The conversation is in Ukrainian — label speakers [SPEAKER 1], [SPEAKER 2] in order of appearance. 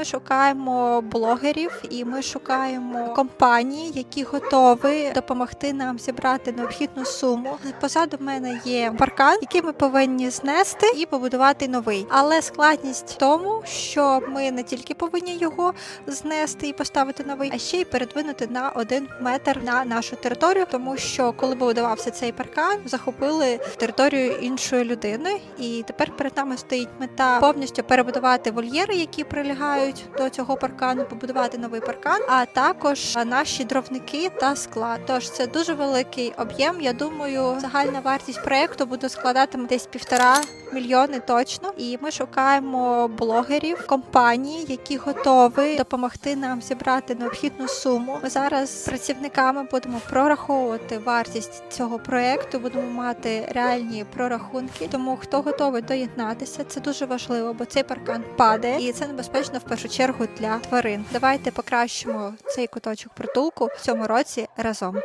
[SPEAKER 1] Ми шукаємо блогерів і ми шукаємо компанії, які готові допомогти нам зібрати необхідну суму. Позаду мене є паркан, який ми повинні знести і побудувати новий. Але складність в тому, що ми не тільки повинні його знести і поставити новий, а ще й передвинути на один метр на нашу територію, тому що коли будувався цей паркан, захопили територію іншої людини, і тепер перед нами стоїть мета повністю перебудувати вольєри, які прилягають до цього паркану, побудувати новий паркан, а також наші дровники та склад. Тож це дуже великий об'єм. Я думаю, загальна вартість проекту буде складати десь півтора мільйони точно. І ми шукаємо блогерів, компаній, які готові допомогти нам зібрати необхідну суму. Ми зараз з працівниками будемо прораховувати вартість цього проекту, будемо мати реальні прорахунки. Тому хто готовий доєднатися, це дуже важливо, бо цей паркан падає, і це небезпечно в першу чергу для тварин. Давайте покращимо цей куточок притулку в цьому році разом.